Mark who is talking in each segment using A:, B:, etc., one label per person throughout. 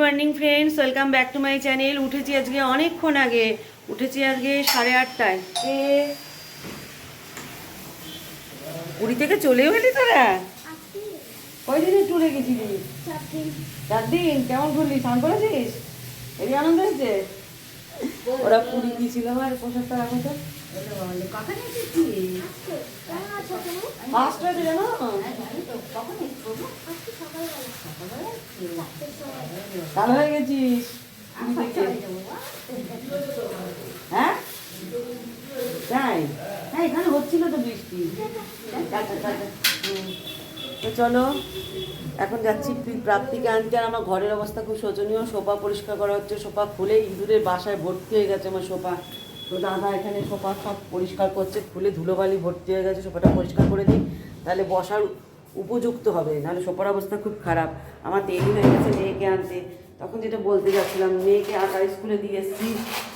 A: Morning friends welcome back to my channel উঠেছি আজকে অনেকক্ষণ আগে। উঠেছি আজকে সাড়ে আটটায়। পুরী থেকে চলেও এলি তোরা? কয়দিনের ট্যুরে গেছিলি? চার দিন কেমন ঘুরলি? স্নান করেছিস? এই আনন্দ হয়েছে? ওরা পুরী গিয়েছিল আমার পোশাকটা তো। কালো হয়ে গেছিস হ্যাঁ তাই হ্যাঁ এখানে তো বৃষ্টি। তো চলো, এখন যাচ্ছি প্রি- প্রাপ্তিকে আনতে আর আমার ঘরের অবস্থা খুব শোচনীয়। সোফা পরিষ্কার করা হচ্ছে। সোফা খুলে ইঁদুরের বাসায় ভর্তি হয়ে গেছে আমার সোফা। তো দাদা এখানে সোফা সব পরিষ্কার করছে, খুলে ধুলোবালি ভর্তি হয়ে গেছে, সোফাটা পরিষ্কার করে দিই। তাহলে বসার উপযুক্ত হবে, নাহলে সোফার অবস্থা খুব খারাপ। আমার দেরি হয়ে গেছে মেয়েকে আনতে। তখন যেটা বলতে যাচ্ছিলাম, মেয়েকে আঁকার স্কুলে দিয়ে এসেছি,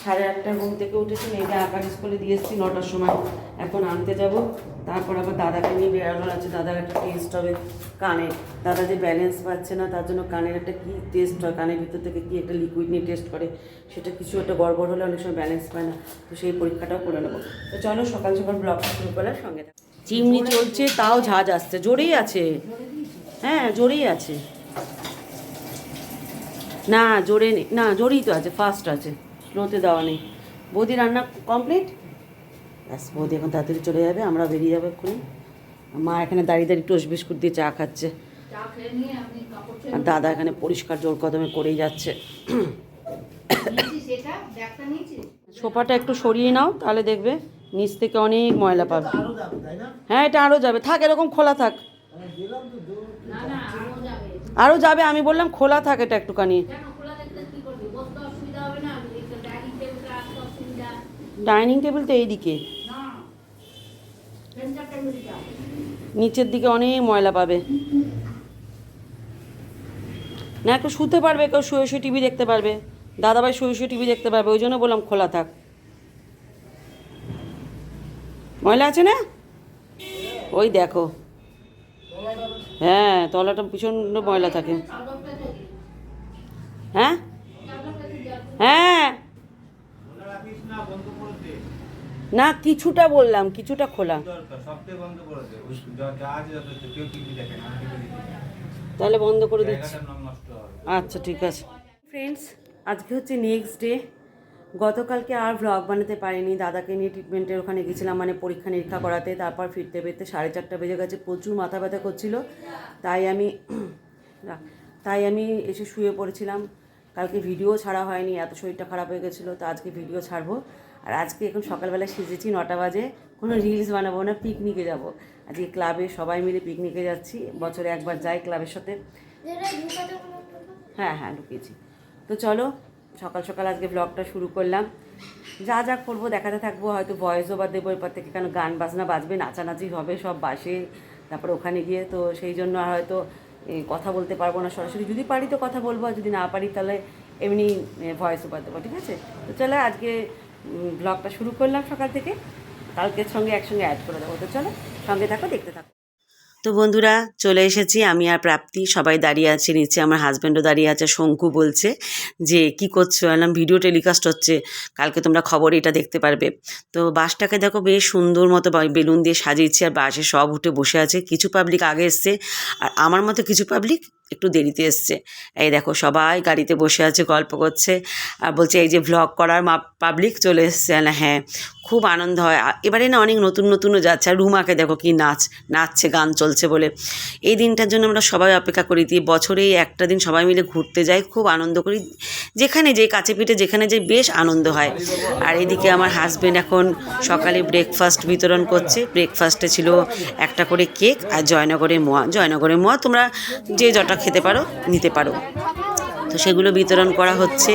A: সাড়ে আটটা ঘুম থেকে উঠেছি, মেয়েকে আঁকার স্কুলে দিয়ে এসেছি নটার সময়। এখন আনতে যাব, তারপর আবার দাদাকে নিয়ে বেড়ানোর আছে, দাদার একটা টেস্ট হবে কানে দাদা যে ব্যালেন্স পাচ্ছে না, তার জন্য কানের একটা কী টেস্ট হয়, কানের ভিতর থেকে কী একটা লিকুইড নিয়ে টেস্ট করে, সেটা কিছু একটা গড়বড় হলে অনেক সময় ব্যালেন্স পায় না। তো সেই পরীক্ষাটাও করে নেব। তো চলো, সকাল সকাল ব্লগটা শুরু করার সঙ্গে চিমনি চলছে, তাও ঝাঁজ আসছে, জোরেই আছে। হ্যাঁ জোরেই আছে। না জোরে নেই। না জোরেই তো আছে ফাস্ট আছে স্লোতে দেওয়া নেই। বৌদি রান্না কমপ্লিট ব্যাস বৌদি এখন তাড়াতাড়ি চলে যাবে আমরা বেরিয়ে যাব এক্ষুনি। মা এখানে দাঁড়িয়ে দাঁড়িয়ে টোস্ট বিস্কুট দিয়ে চা খাচ্ছে। আর দাদা এখানে পরিষ্কার জোর কদমে করেই যাচ্ছে। সোফাটা একটু সরিয়ে নাও তাহলে দেখবে নিচ থেকে অনেক ময়লা পাবে। হ্যাঁ এটা আরও যাবে। থাক এরকম খোলা থাক। আরও যাবে আমি বললাম খোলা থাকে এটা একটুখানি। ডাইনিং টেবিল তো এইদিকে। নিচের দিকে অনেক ময়লা পাবে। না একটু শুতে পারবে কেউ শুয়ে শুয়ে টিভি দেখতে পারবে। দাদাভাই শুয়ে শুয়ে টিভি দেখতে পারবে ওই জন্য বললাম খোলা থাক। ময়লা আছে না? ওই দেখো। হ্যাঁ তলাটা ভীষণ ময়লা থাকে। হ্যাঁ? হ্যাঁ। না, কিছুটা বললাম, কিছুটা খোলা। তাহলে বন্ধ করে দিচ্ছি। আচ্ছা ঠিক আছে। ফ্রেন্ডস আজকে হচ্ছে নেক্সট ডে গতকালকে আর ভ্লগ বানাতে পারিনি। দাদাকে নিয়ে ট্রিটমেন্টের ওখানে গেছিলাম মানে পরীক্ষা নিরীক্ষা করাতে। তারপর ফিরতে ফিরতে সাড়ে চারটা বেজে গেছে প্রচুর মাথা ব্যথা করছিল। তাই আমি তাই আমি এসে শুয়ে পড়েছিলাম। কালকে ভিডিও ছাড়া হয়নি এত শরীরটা খারাপ হয়ে গেছিল তো আজকে ভিডিও ছাড়বো। আর আজকে এখন সকালবেলা সেজেছি নটা বাজে কোনো রিলস বানাবো না পিকনিকে যাব। আজকে ক্লাবে সবাই মিলে পিকনিকে যাচ্ছি বছরে একবার যাই ক্লাবের সাথে। হ্যাঁ হ্যাঁ লুকিয়েছি তো চলো সকাল সকাল আজকে ব্লগটা শুরু করলাম। যা যা করব, দেখাতে থাকব, হয়তো ভয়েস ওভার দেবো, এরপর থেকে কেন গান বাজনা বাজবে, নাচানাচি হবে, সব বাসে, তারপরে ওখানে গিয়ে তো সেই জন্য আর হয়তো কথা বলতে পারব না সরাসরি। যদি পারি তো কথা বলব, আর যদি না পারি তাহলে এমনি ভয়েস ওভার দেবো, ঠিক আছে? তো চলো আজকে ব্লগটা শুরু করলাম সকাল থেকে। কালকের সঙ্গে একসঙ্গে অ্যাড করে দেবো। তো চলো, সঙ্গে থাকো, দেখতে থাকো। তো বন্ধুরা, চলে এসেছি। আমি আর প্রাপ্তি সবাই দাঁড়িয়ে আছে নিচে। আমার হাজব্যান্ডও দাঁড়িয়ে আছে, শঙ্কু বলছে যে, কি করছ? এলাম ভিডিও টেলিকাস্ট হচ্ছে। কালকে তোমরা খবর এটা দেখতে পারবে। তো বাসটাকে দেখো, বেশ সুন্দর মতো বেলুন দিয়ে সাজিয়েছি আর বাসে সব উঠে বসে আছে। কিছু পাবলিক আগে এসছে, আর আমার মতো কিছু পাবলিক একটু দেরিতে এসছে। এই দেখো সবাই গাড়িতে বসে আছে, গল্প করছে। আর বলছে, এই যে ভ্লগ করার মা পাবলিক চলে এসছে। না হ্যাঁ খুব আনন্দ হয়। এবারে না অনেক নতুন নতুনও যাচ্ছে। আর রুমাকে দেখো কি নাচ, নাচছে, গান চলছে বলে। এই দিনটার জন্য আমরা সবাই অপেক্ষা করি দিই বছরে একটা দিন সবাই মিলে ঘুরতে যাই, খুব আনন্দ করি। যেখানে যে কাছে পিঠে, যেখানে যে বেশ আনন্দ হয়। আর এদিকে আমার হাজবেন্ড এখন সকালে ব্রেকফাস্ট বিতরণ করছে। ব্রেকফাস্টে ছিল একটা করে কেক আর জয়নগরের মোয়া। জয়নগরের মোয়া তোমরা যে যটা খেতে পারো, নিতে পারো। তো সেগুলো বিতরণ করা হচ্ছে।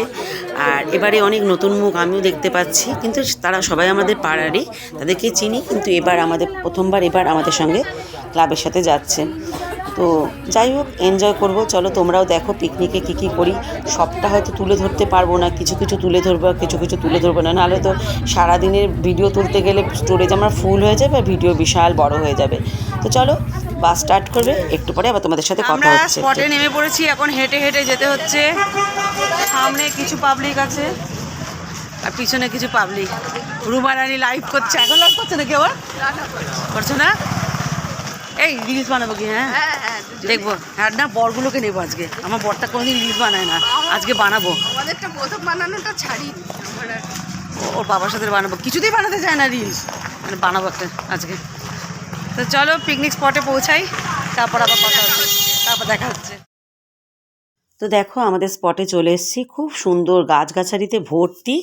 A: আর এবারে অনেক নতুন মুখ আমিও দেখতে পাচ্ছি। কিন্তু তারা সবাই আমাদের পাড়ারই, তাদেরকে চিনি, কিন্তু এবার আমাদের, প্রথমবার এবার আমাদের সঙ্গে ক্লাবের সাথে যাচ্ছে। তো যাই হোক এনজয় করব। চলো তোমরাও দেখো পিকনিকে কী কী করি। সবটা হয়তো তুলে ধরতে পারব না। কিছু কিছু তুলে ধরবো কিছু কিছু তুলে ধরবো না। নাহলে তো সারাদিনের ভিডিও তুলতে গেলে স্টোরেজ আমার ফুল হয়ে যাবে আর ভিডিও বিশাল বড় হয়ে যাবে। তো চলো বাস স্টার্ট করবে। একটু পরে আবার তোমাদের সাথে কথা হচ্ছে।
B: স্পটে নেমে পড়েছি। এখন হেঁটে হেঁটে যেতে হচ্ছে। সামনে কিছু পাবলিক আছে। আর পিছনে কিছু পাবলিক রুমা রানী লাইভ করছে। এখন লাইভ করছে নাকি আবার? করছ না? এই রিলস বানাবো কি হ্যাঁ? দেখব। হ্যাঁ না বরগুলোকে নেব আজকে। আমার বরটা কোনোদিন রিলস বানায় না। আজকে বানাবো।
C: আমাদেরটা প্রথম বানানোটা ছাড়ি।
B: ও- ওর বাবার সাথে বানাবো। কিছুতেই বানাতে চায় না রিলস। মানে বানাবো একটা আজকে। তো চলো পিকনিক স্পটে পৌঁছাই। তারপর আবার কথা হচ্ছে তারপর দেখা হচ্ছে।
A: তো দেখো আমাদের স্পটে চলে এসেছি। খুব সুন্দর গাছগাছালিতে ভর্তি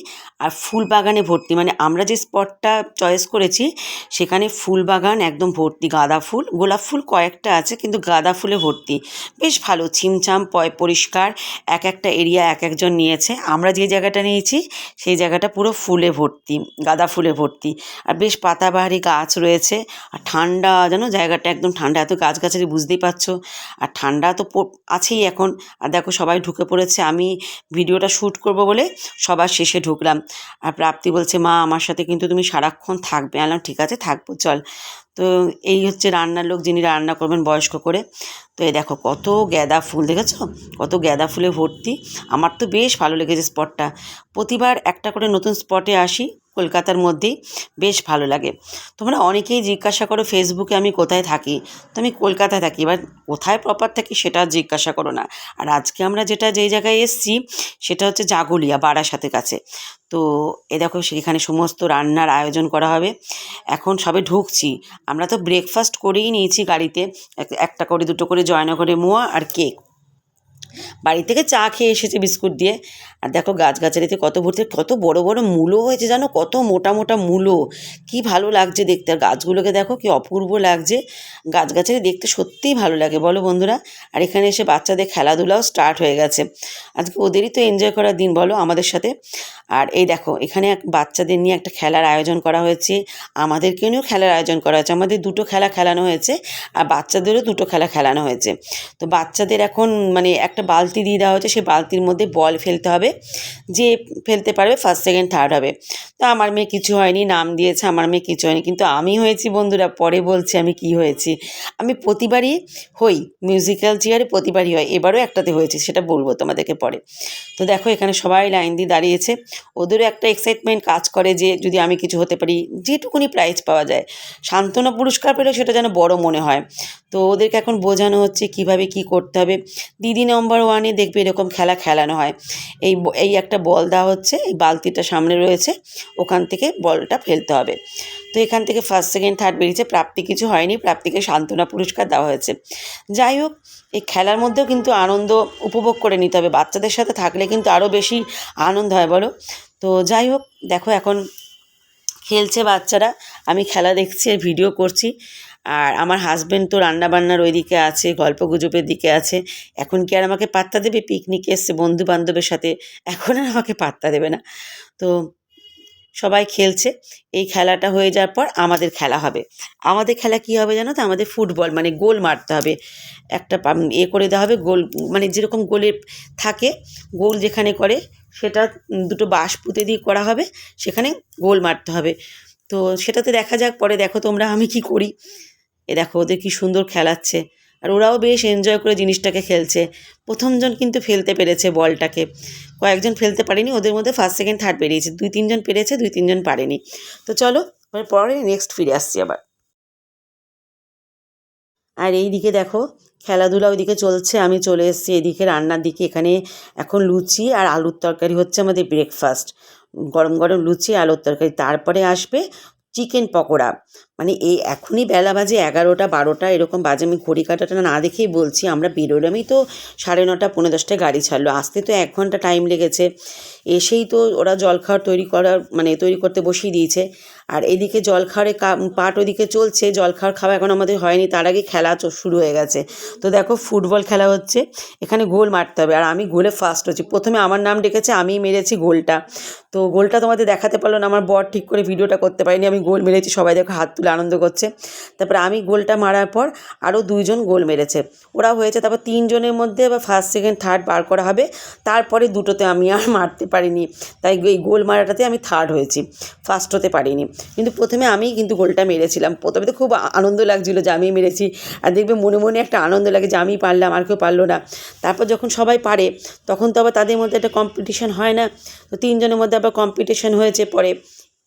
A: আর ফুল বাগানে ভর্তি। মানে আমরা যে স্পটটা চয়েস করেছি, সেখানে ফুল বাগান একদম ভর্তি। গাঁদা ফুল, গোলাপ ফুল কয়েকটা আছে কিন্তু গাঁদা ফুলে ভর্তি। বেশ ভালো, ছিমছাম, পয় পরিষ্কার, এক একটা এরিয়া এক একজন নিয়েছে। আমরা যে জায়গাটা নিয়েছি, সেই জায়গাটা পুরো ফুলে ভর্তি, গাঁদা ফুলে ভর্তি। আর বেশ পাতাবাহারি গাছ রয়েছে। আর ঠান্ডা যেন জায়গাটা একদম ঠান্ডা, এত গাছগাছালি বুঝতেই পারছ। আর ঠান্ডা তো আছেই এখন। আর দেখো সবাই ঢুকে পড়েছে, আমি ভিডিওটা শ্যুট করব বলে সবার শেষে ঢুকলাম। আর প্রাপ্তি বলছে, মা, আমার সাথে কিন্তু তুমি সারাক্ষণ থাকবে। আমি বললাম, ঠিক আছে, থাকব, চল। তো এই হচ্ছে রান্নার লোক যিনি রান্না করবেন বয়স্ক করে। তো এই দেখো কত গ্যাদা ফুল, দেখেছ? কত গ্যাদা ফুলে ভর্তি। আমার তো বেশ ভালো লেগেছে স্পটটা প্রতিবার একটা করে নতুন স্পটে আসি। কলকাতার মধ্যেই বেশ ভালো লাগে। তোমরা অনেকেই জিজ্ঞাসা করো, ফেসবুকে আমি কোথায় থাকি? তো আমি কলকাতায় থাকি। এবার কোথায় প্রপার থাকি সেটা জিজ্ঞাসা করো না। আর আজকে আমরা যেটা যেই জায়গায় এসেছি, সেটা হচ্ছে জাগুলিয়া, বারাসাতের কাছে। তো এ দেখো, সেখানে সমস্ত রান্নার আয়োজন করা হবে। এখন সবে ঢুকছি। আমরা তো ব্রেকফাস্ট করেই নিয়েছি গাড়িতে। একটা করে, দুটো করে জয়নগরে মোয়া আর কেক বাড়ি থেকে চা খেয়ে এসেছে বিস্কুট দিয়ে। আর দেখো গাছগাছালিতে কত ভর্তি, কত বড় বড় মূলো হয়েছে জানো? কত মোটা মোটা মূলো কি ভালো লাগছে দেখতে। আর গাছগুলোকে দেখো কি অপূর্ব লাগছে। গাছগাছালি দেখতে সত্যিই ভালো লাগে, বলো বন্ধুরা। আর এখানে এসে বাচ্চাদের খেলাধুলাও স্টার্ট হয়ে গেছে। আজকে ওদেরই তো এনজয় করার দিন, বলো আমাদের সাথে। আর এই দেখো, এখানে বাচ্চাদের নিয়ে একটা খেলার আয়োজন করা হয়েছে। আমাদেরকে নিয়েও খেলার আয়োজন করা হয়েছে। আমাদের দুটো খেলা খেলানো হয়েছে। আর বাচ্চাদেরও দুটো খেলা খেলানো হয়েছে। তো বাচ্চাদের এখন মানে একটা বালতি দিয়ে দেওয়া হয়েছে, সেই বালতির মধ্যে বল ফেলতে হবে, যে ফেলতে পারবে ফার্স্ট সেকেন্ড থার্ড হবে। তো আমার মেয়ে কিছু হয়নি, নাম দিয়েছে, আমার মেয়ে কিছু হয়নি, কিন্তু আমি হয়েছি বন্ধুরা, পরে বলছি আমি কি হয়েছি। আমি প্রতিবারই হই মিউজিক্যাল চেয়ারে প্রতিবারই হয়, এবারও একটাতে হয়েছে, সেটা বলব তোমাদেরকে পরে। তো দেখো এখানে সবাই লাইন দিয়ে দাঁড়িয়েছে, ওদেরও একটা এক্সাইটমেন্ট কাজ করে যে যদি আমি কিছু হতে পারি, যেটুকুনি প্রাইজ পাওয়া যায়। সান্ত্বনা পুরস্কার পেলেও সেটা যেন বড় মনে হয়। তো ওদেরকে এখন বোঝানো হচ্ছে কীভাবে কি করতে হবে। দিদি নম্বর ওয়ানে দেখবে এরকম খেলা খেলানো হয়। এই এই একটা বল দেওয়া হচ্ছে, এই বালতিটা সামনে রয়েছে, ওখান থেকে বলটা ফেলতে হবে। তো এখান থেকে ফার্স্ট সেকেন্ড থার্ড বেরিয়েছে, প্রাপ্তি কিছু হয়নি, প্রাপ্তিকে সান্ত্বনা পুরস্কার দেওয়া হয়েছে। যাই হোক, এই খেলার মধ্যেও কিন্তু আনন্দ উপভোগ করে নিতে হবে। বাচ্চাদের সাথে থাকলে কিন্তু আরও বেশি আনন্দ হয়, বলো। তো যাই হোক, দেখো এখন খেলছে বাচ্চারা। আমি খেলা দেখছি আর ভিডিও করছি। আর আমার হাজব্যান্ড তো রান্নাবান্নার ওই দিকে আছে গল্প গুজবের দিকে আছে। এখন কি আর আমাকে পাত্তা দেবে? পিকনিকে এসছে বন্ধু বান্ধবের সাথে। এখন আর আমাকে পাত্তা দেবে না। তো সবাই খেলছে। এই খেলাটা হয়ে যাওয়ার পর আমাদের খেলা হবে। আমাদের খেলা কি হবে জানো তো? আমাদের ফুটবল মানে গোল মারতে হবে। একটা এ করে দেওয়া হবে, গোল মানে যেরকম গোলে থাকে, গোল যেখানে করে, সেটা দুটো বাঁশ পুঁতে দিয়ে করা হবে। সেখানে গোল মারতে হবে। তো সেটাতে দেখা যাক, পরে দেখো তোমরা আমি কি করি। এ দেখো, ওদের কি সুন্দর খেলাচ্ছে। আর ওরাও বেশ এনজয় করে জিনিসটাকে খেলছে। প্রথমজন কিন্তু ফেলতে পেরেছে বলটাকে। কয়েকজন ফেলতে পারেনি, ওদের মধ্যে ফার্স্ট সেকেন্ড থার্ড বেরিয়েছে। দুই, তিনজন পেরেছে, দুই, তিনজন পারেনি। তো চলো পরে নেক্সট ফিরে আসছি আবার। আর এই দিকে দেখো, খেলাধুলা ওইদিকে চলছে। আমি চলে এসেছি এদিকে রান্নার দিকে। এখানে এখন লুচি আর আলুর তরকারি হচ্ছে আমাদের ব্রেকফাস্ট গরম গরম লুচি, আলুর তরকারি। তারপরে আসবে চিকেন পকোড়া। মানে এই এখনই বেলা বাজে এগারোটা, বারোটা, এরকম বাজে আমি ঘড়ি কাটাটা না দেখেই বলছি। আমরা বেরোলামই তো সাড়ে নটা পনেরো দশটায় গাড়ি ছাড়লো। আসতে তো এক ঘণ্টা টাইম লেগেছে। এসেই তো ওরা জলখাবার তৈরি করার মানে তৈরি করতে বসিয়ে দিয়েছে। আর এদিকে জল খাওয়ারে পাট ওদিকে চলছে জল খাওয়ার খাওয়া এখন আমাদের হয়নি, তার আগে খেলা শুরু হয়ে গেছে। তো দেখো ফুটবল খেলা হচ্ছে, এখানে গোল মারতে হবে। আর আমি গোলে ফার্স্ট হচ্ছি। প্রথমে আমার নাম ডেকেছে, আমিই মেরেছি গোলটা। তো গোলটা তোমাদের দেখাতে পারল না, আমার বর ঠিক করে ভিডিওটা করতে পারিনি, আমি গোল মেরেছি, সবাই দেখো হাত তুলে আনন্দ করছে। তারপরে আমি গোলটা মারার পর আরও দুইজন গোল মেরেছে। ওরা হয়েছে, তারপর তিনজনের মধ্যে এবার ফার্স্ট সেকেন্ড থার্ড বার করা হবে। তারপরে দুটোতে আমি আর মারতে পারিনি। তাই এই গোল মারাটাতে আমি থার্ড হয়েছি। ফার্স্ট হতে পারিনি। কিন্তু প্রথমে আমি কিন্তু গোলটা মেরেছিলাম। প্রথমে তো খুব আনন্দ লাগছিল যে আমি মেরেছি। আর দেখবে মনে মনে একটা আনন্দ লাগে যে আমি পারলাম, আর কেউ পারল না। তারপর যখন সবাই পারে, তখন তো আবার তাদের মধ্যে একটা কম্পিটিশন হয় না। তো তিনজনের মধ্যে আবার কম্পিটিশন হয়েছে পরে।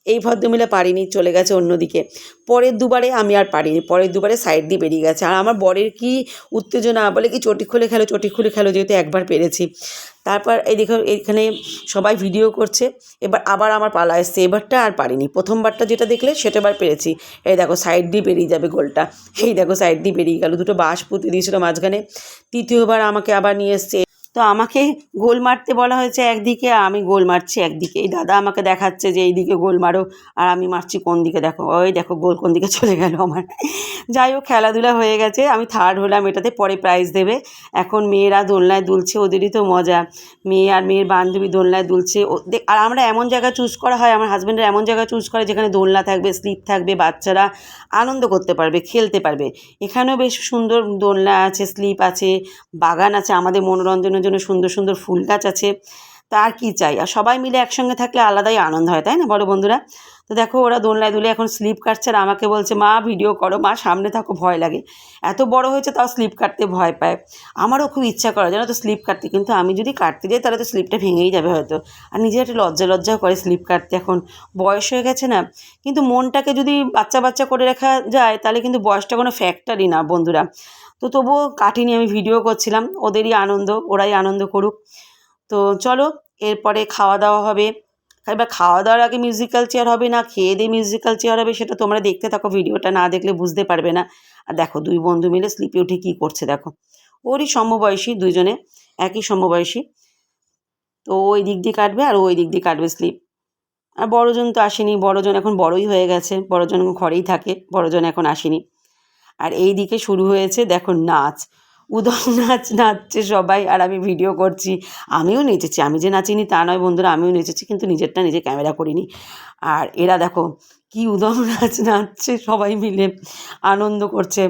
A: এই ভদ্রমহিলা পারিনি, চলে গেছে অন্যদিকে। পরের দুবারে আমি আর পারিনি, পরের দুবারে সাইড দিয়ে বেরিয়ে গেছে। আর আমার বরের কি উত্তেজনা, বলে কি চটি খুলে খেলো, চটি খুলে খেলো, যেহেতু একবার পেরেছি। তারপর এই দেখো, এখানে সবাই ভিডিও করছে, এবার আবার আমার পালা এসছে। এবারটা আর পারিনি, প্রথমবারটা যেটা দেখলে সেটা এবার পেরেছি। এই দেখো সাইড দিয়ে বেরিয়ে যাবে গোলটা। এই দেখো সাইড দিয়ে বেরিয়ে গেল, দুটো বাঁশ পুঁতে দিয়েছিলো মাঝখানে। তৃতীয়বার আমাকে আবার নিয়ে এসছে। তো আমাকে গোল মারতে বলা হয়েছে একদিকে, আমি গোল মারছি একদিকে। এই দাদা আমাকে দেখাচ্ছে যে এইদিকে গোল মারো, আর আমি মারছি কোন দিকে? দেখো, ওই দেখো গোল কোন দিকে চলে গেল আমার। যাই হোক, খেলাধুলা হয়ে গেছে, আমি থার্ড হলাম, এটাতে পরে প্রাইজ দেবে। এখন মেয়েরা দোলনায় দুলছে, ওদেরই তো মজা। মেয়ে আর মেয়ের বান্ধবী দোলনায় দুলছে আর আমরা এমন জায়গা চুজ করা হয়, আমার হাজব্যান্ডের এমন জায়গা চুজ করে যেখানে দোলনা থাকবে স্লিপ থাকবে, বাচ্চারা আনন্দ করতে পারবে, খেলতে পারবে। এখানেও বেশ সুন্দর দোলনা আছে স্লিপ আছে, বাগান আছে, আমাদের মনোরঞ্জনের জন্য সুন্দর সুন্দর ফুল গাছ আছে। তা আর কী চাই? আর সবাই মিলে একসঙ্গে থাকলে আলাদাই আনন্দ হয়, তাই না বলো বন্ধুরা? তো দেখো, ওরা দোলনায় দুলে এখন স্লিপ কাটছে আর আমাকে বলছে, মা, ভিডিও করো, মা, সামনে থাকো, ভয় লাগে। এত বড় হয়েছে, তাও স্লিপ কাটতে ভয় পায়। আমারও খুব ইচ্ছা করে, জানো তো, স্লিপ কাটতে। কিন্তু আমি যদি কাটতে যাই, তাহলে তো স্লিপটা ভেঙেই যাবে হয়তো। আর নিজের একটা লজ্জা লজ্জাও করে স্লিপ কাটতে এখন। বয়স হয়ে গেছে না? কিন্তু মনটাকে যদি বাচ্চা বাচ্চা করে রাখা যায়, তাহলে কিন্তু বয়সটা কোনো ফ্যাক্টরই না, বন্ধুরা। তো তবুও কাটিনি আমি, ভিডিও করছিলাম। ওদেরই আনন্দ, ওরাই আনন্দ করুক। তো চলো, এরপরে খাওয়া দাওয়া হবে। এবার খাওয়া দাওয়ার আগে মিউজিক্যাল চেয়ার হবে না, খেয়ে দিয়ে মিউজিক্যাল চেয়ার হবে, সেটা তোমরা দেখতে থাকো, ভিডিওটা না দেখলে বুঝতে পারবে না। আর দেখো, দুই বন্ধু মিলে স্লিপে উঠে কী করছে দেখো। ওরই সমবয়সী দুজনে, একই সমবয়সী। তো ওই দিক দিয়ে কাটবে আর ওই দিক দিয়ে কাটবে স্লিপ আর বড়জন তো আসেনি, বড়জন এখন বড়ই হয়ে গেছে, বড়জন ঘরেই থাকে, বড়জন এখন আসেনি। আর এই দিকে শুরু হয়েছে, দেখো নাচ। উদম নাচ নাচছে সবাই আর আমি ভিডিও করছি। আমিও নেচেছি। আমি যে নাচিনি তা নয় বন্ধুরা, আমিও নেচেছি কিন্তু নিজেরটা নিজে ক্যামেরা করিনি। আর এরা দেখো কি উদম নাচ নাচছে সবাই মিলে, আনন্দ করছে।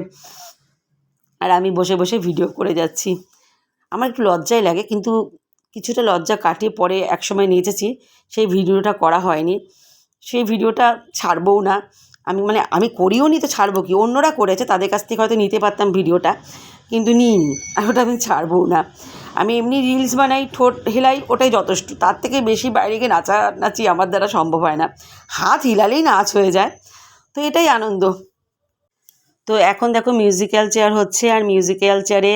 A: আর আমি বসে বসে ভিডিও করে যাচ্ছি। আমার একটু লজ্জাই লাগে কিন্তু কিছুটা লজ্জা কাটিয়ে পরে একসময় নেচেছি। সেই ভিডিওটা করা হয়নি। সেই ভিডিওটা ছাড়বও না। আমি মানে আমি করিও নি তো ছাড়বো কি? অন্যরা করেছে, তাদের কাছ থেকে হয়তো নিতে পারতাম ভিডিওটা। কিন্তু নিইনি, আর ওটা আমি ছাড়বও না। আমি এমনি রিলস বানাই, ঠোঁট হেলাই, ওটাই যথেষ্ট। তার থেকে বেশি বাইরে গিয়ে নাচা নাচি আমার দ্বারা সম্ভব হয় না। হাত হিলালেই নাচ হয়ে যায়। তো এটাই আনন্দ। তো এখন দেখো মিউজিক্যাল চেয়ার হচ্ছে, আর মিউজিক্যাল চেয়ারে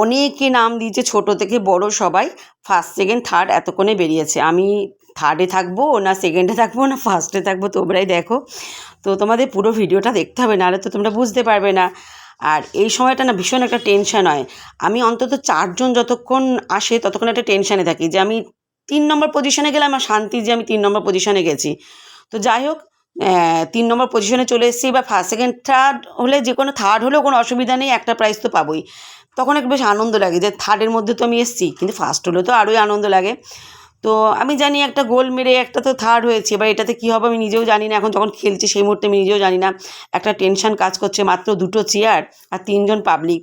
A: অনেকে নাম দিয়েছে ছোট থেকে বড় সবাই। ফার্স্ট সেকেন্ড থার্ড এতক্ষণে বেরিয়েছে। আমি থার্ডে থাকব না সেকেন্ডে থাকব না ফার্স্টে থাকব, তোমরাই দেখো। তো তোমাদের পুরো ভিডিওটা দেখতে হবে, নাহলে তো তোমরা বুঝতে পারবে না। আর এই সময়টা না ভীষণ একটা টেনশন হয়। আমি অন্তত চারজন যতক্ষণ আসে ততক্ষণ একটা টেনশানে থাকি যে আমি তিন নম্বর পজিশনে গেলে আমার শান্তি যে আমি তিন নম্বর পজিশনে গেছি। তো যাই হোক তিন নম্বর পজিশনে চলে এসেছি বা ফার্স্ট সেকেন্ড থার্ড হলে যে কোনো থার্ড হলেও কোনো অসুবিধা নেই, একটা প্রাইজ তো পাবোই। তখন একটু বেশ আনন্দ লাগে যে থার্ডের মধ্যে তো আমি এসেছি, কিন্তু ফার্স্ট হলেও তো আরোই আনন্দ লাগে। তো আমি জানি একটা গোল মেরে একটা তো থার্ড হয়েছে, এবার এটাতে কী হবে আমি নিজেও জানি না, এখন যখন খেলছি সেই মুহূর্তে আমি নিজেও জানি না। একটা টেনশন কাজ করছে মাত্র দুটো চেয়ার আর তিনজন পাবলিক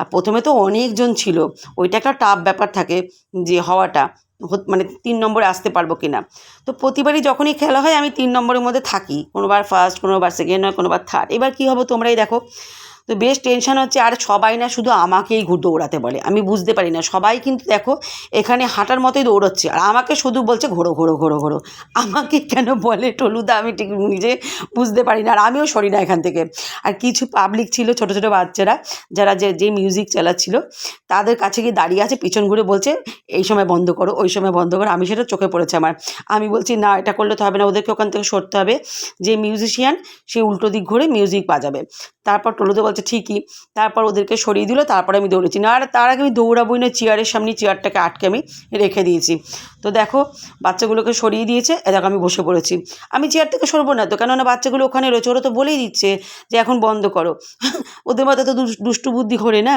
A: আর প্রথমে তো অনেকজন ছিল, ওইটা একটা টাফ ব্যাপার থাকে যে হওয়াটা মানে তিন নম্বরে আসতে পারব কি না তো প্রতিবারই যখনই খেলা হয় আমি তিন নম্বরের মধ্যে থাকি, কোনোবার ফার্স্ট কোনোবার সেকেন্ড হয় কোনোবার থার্ড এবার কী হবে তোমরাই দেখো। তো বেশ টেনশন হচ্ছে, আর সবাই না শুধু আমাকেই ঘুর দৌড়াতে বলে। আমি বুঝতে পারি না, সবাই কিন্তু দেখো এখানে হাঁটার মতোই দৌড়চ্ছে, আর আমাকে শুধু বলছে ঘোরো ঘোরো ঘোরো ঘোরো। আমাকে কেন বলে টলুদা? আমি ঠিক নিজে বুঝতে পারি না, আর আমিও সরি না এখান থেকে। আর কিছু পাবলিক ছিল, ছোটো ছোটো বাচ্চারা, যারা যে যে মিউজিক চালাচ্ছিল, তাদের কাছে গিয়ে দাঁড়িয়ে আছে, পিছন ঘুরে বলছে, এই সময় বন্ধ করো, ওই সময় বন্ধ করো। আমি সেটা চোখে পড়েছে আমার। আমি বলছি, না, এটা করলে তো হবে না, ওদেরকে ওখান থেকে সরতে হবে। যে মিউজিশিয়ান সে উল্টো দিক ঘুরে মিউজিক বাজাবে। তারপর টলুদা বলছে বলছে ঠিকই। তারপর ওদেরকে সরিয়ে দিল, তারপর আমি দৌড়েছি। না, আর তার আগে আমি দৌড়াবই না, চেয়ারের সামনে চেয়ারটাকে আটকে আমি রেখে দিয়েছি। তো দেখো, বাচ্চাগুলোকে সরিয়ে দিয়েছে। দেখো, আমি বসে পড়েছি। আমি চেয়ার থেকে সরবো না তো, কেননা বাচ্চাগুলো ওখানে রয়েছে। ওরা তো বলেই দিচ্ছে যে এখন বন্ধ করো। ওদের মাথায় তো দুষ্টু বুদ্ধি ঘোরে না।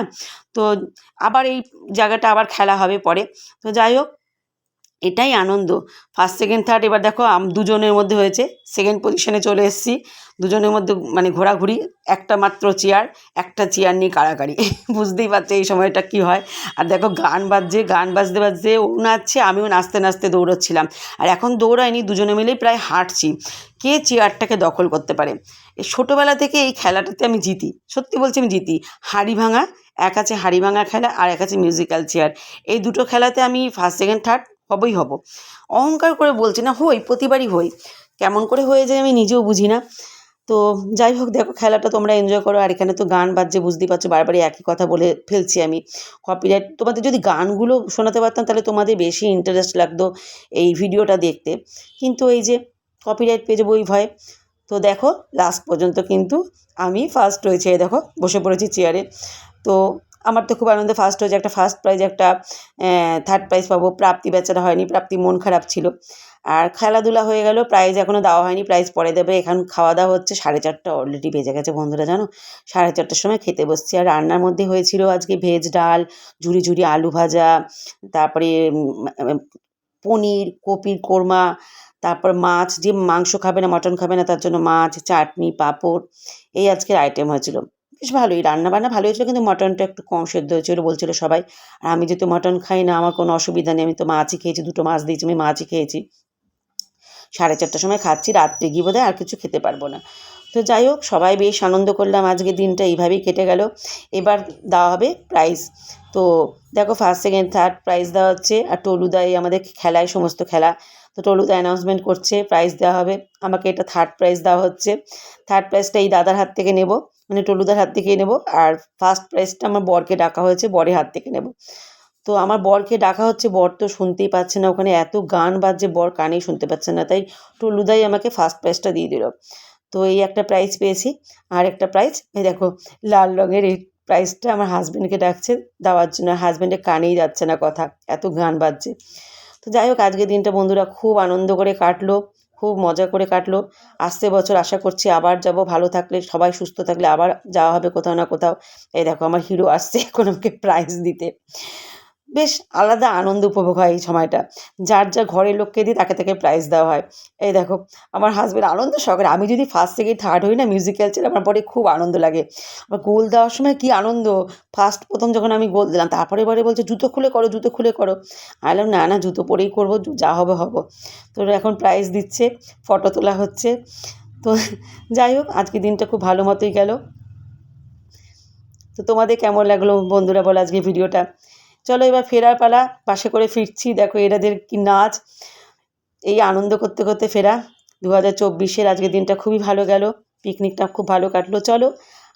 A: তো আবার এই জায়গাটা আবার খেলা হবে পরে। তো যাই হোক এটাই আনন্দ। ফার্স্ট সেকেন্ড থার্ড এবার দেখো আম- দুজনের মধ্যে হয়েছে। সেকেন্ড পজিশনে চলে এসেছি। দুজনের মধ্যে মানে ঘোরাঘুরি, একটা মাত্র চেয়ার একটা চেয়ার নিয়ে কাড়াকাড়ি। বুঝতেই পারছে এই সময়টা কি হয়। আর দেখো গান বাজছে, গান বাজতে বাজতে ও নাচছে, আমিও নাচতে নাচতে দৌড়চ্ছিলাম। আর এখন দৌড়াইনি দুজনে মিলেই প্রায় হাঁটছি। কে চেয়ারটাকে দখল করতে পারে? এই ছোটোবেলা থেকে এই খেলাটাতে আমি জিতি। সত্যি বলছি আমি জিতি। হাড়ি ভাঙা, এক আছে হাড়ি ভাঙা খেলা আর এক আছে মিউজিক্যাল চেয়ার এই দুটো খেলাতে আমি ফার্স্ট সেকেন্ড থার্ড হবই হব। অহংকার করে বলছি না, হই, প্রতিবারই হই। কেমন করে হয়ে যায় আমি নিজেও বুঝি না। তো যাই হোক, দেখো খেলাটা তোমরা এনজয় করো। আর এখানে তো গান বাজছে, বুঝতেই পারছ, বারবারই একই কথা বলে ফেলছি আমি। কপিরাইট তোমাদের যদি গানগুলো শোনাতে পারতাম, তাহলে তোমাদের বেশি ইন্টারেস্ট লাগতো এই ভিডিওটা দেখতে। কিন্তু এই যে কপিরাইট পেয়ে যাব ভয়ে। তো দেখো লাস্ট পর্যন্ত কিন্তু আমি ফার্স্ট হয়েছি দেখো, বসে পড়েছি চেয়ারে তো আমার তো খুব আনন্দ ফার্স্ট হয়েছে, একটা ফার্স্ট প্রাইজ একটা থার্ড প্রাইজ পাবো। প্রাপ্তি বেচারা হয়নি, প্রাপ্তি মন খারাপ ছিল। আর খেলাধুলা হয়ে গেল প্রাইজ এখনও দেওয়া হয়নি প্রাইজ পরে দেবে। এখন খাওয়া দাওয়া হচ্ছে সাড়ে চারটা অলরেডি বেজে গেছে বন্ধুরা, জানো? সাড়ে চারটার সময় খেতে বসছি। আর রান্নার মধ্যে হয়েছিল আজকে ভেজ ডাল ঝুড়ি ঝুড়ি আলু ভাজা, তারপরে পনির, কপির কোরমা, তারপর মাছ, যে মাংস খাবে না মটন খাবে না, তার জন্য মাছ, চাটনি, পাঁপড়, এই আজকের আইটেম হয়েছিল। বেশ ভালোই। রান্না বান্না ভালো হয়েছিল, কিন্তু মটনটা একটু কম সেদ্ধ হয়েছিল বলছিল সবাই। আর আমি যেহেতু মটন খাই না, আমার কোনো অসুবিধা নেই, আমি তো মাছই খেয়েছি, দুটো মাছ দিয়েছি, আমি মাছই খেয়েছি। সাড়ে চারটার সময় খাচ্ছি, রাত্রে গিয়ে বোধহয় আর কিছু খেতে পারব না। তো যাই হোক, সবাই বেশ আনন্দ করলাম আজকে দিনটা এইভাবেই কেটে গেল। এবার দেওয়া হবে প্রাইজ তো দেখো ফার্স্ট সেকেন্ড থার্ড প্রাইজ দেওয়া হচ্ছে, আর টলুদাই আমাদের খেলায় সমস্ত খেলা। তো টলুদা অ্যানাউন্সমেন্ট করছে প্রাইজ দেওয়া হবে। আমাকে এটা থার্ড প্রাইজ দেওয়া হচ্ছে। থার্ড প্রাইজটা এই দাদার হাত থেকে নেব। মানে টলুদার হাত থেকেই নেব। আর ফার্স্ট প্রাইজটা আমার বরকে ডাকা হয়েছে, বরের হাত থেকে নেব। তো আমার বরকে ডাকা হচ্ছে, বর তো শুনতেই পাচ্ছে না, ওখানে এত গান বাজছে, বর কানেই শুনতে পাচ্ছে না। তাই টলুদাই আমাকে ফার্স্ট প্রাইজটা দিয়ে দিল। তো এই একটা প্রাইজ পেয়েছি। আর একটা প্রাইজ এই দেখো, লাল রঙের এই প্রাইজটা আমার হাজব্যান্ডকে ডাকছে, দেওয়ার জন্য। হাজব্যান্ডের কানেই যাচ্ছে না কথা, এত গান বাজছে। তো যাই হোক, আজকের দিনটা বন্ধুরা খুব আনন্দ করে কাটলো। খুব মজা করে কাটলো। আসতে বছর, আশা করছি আবার যাব। ভালো থাকলে, সবাই সুস্থ থাকলে আবার যাওয়া হবে কোথাও না কোথাও। এই দেখো, আমার হিরো আসছে এখন আমাকে প্রাইজ দিতে। বেশ আলাদা আনন্দ উপভোগ হয় এই সময়টা। যার যা ঘরের লোককে দিয়ে তাকে তাকে প্রাইজ দেওয়া হয়। এই দেখো, আমার হাজব্যান্ড আনন্দ সহকারে, আমি যদি ফার্স্ট থেকে থার্ড হই না মিউজিক্যাল ছিল আমার পরে খুব আনন্দ লাগে। আবার গোল দেওয়ার সময় কি আনন্দ? ফার্স্ট প্রথম যখন আমি গোল দিলাম, তারপরে এবারে বলছে, জুতো খুলে করো, জুতো খুলে করো। আমি বললাম, না না, জুতো পরেই করব যা হবে, হব। তো এখন প্রাইজ দিচ্ছে ফটো তোলা হচ্ছে। তো যাই হোক, আজকে দিনটা খুব ভালো মতোই গেল। তো তোমাদের কেমন লাগল বন্ধুরা বলো আজকে ভিডিওটা চলো এবার ফেরার পালা পাশে করে ফিরছি। দেখো এরাদের কি নাচ। এই আনন্দ করতে করতে ফেরা। দু হাজার চব্বিশের আজকের দিনটা খুবই ভালো গেল। পিকনিকটা খুব ভালো কাটলো। চলো,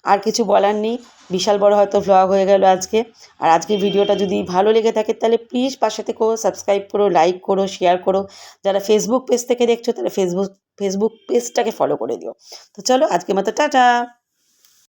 A: আর কিছু বলার নেই। বিশাল বড় হয়তো ভ্লগ হয়ে গেল আজকে। আর আজকের ভিডিওটা যদি ভালো লেগে থাকে, তাহলে প্লিজ পাশে থেকো সাবস্ক্রাইব করো লাইক করো শেয়ার করো। যারা ফেসবুক পেজ থেকে দেখছ, তারা ফেসবুক ফেসবুক পেজটাকে ফলো করে দিও। তো চলো আজকে মতো, টাটা!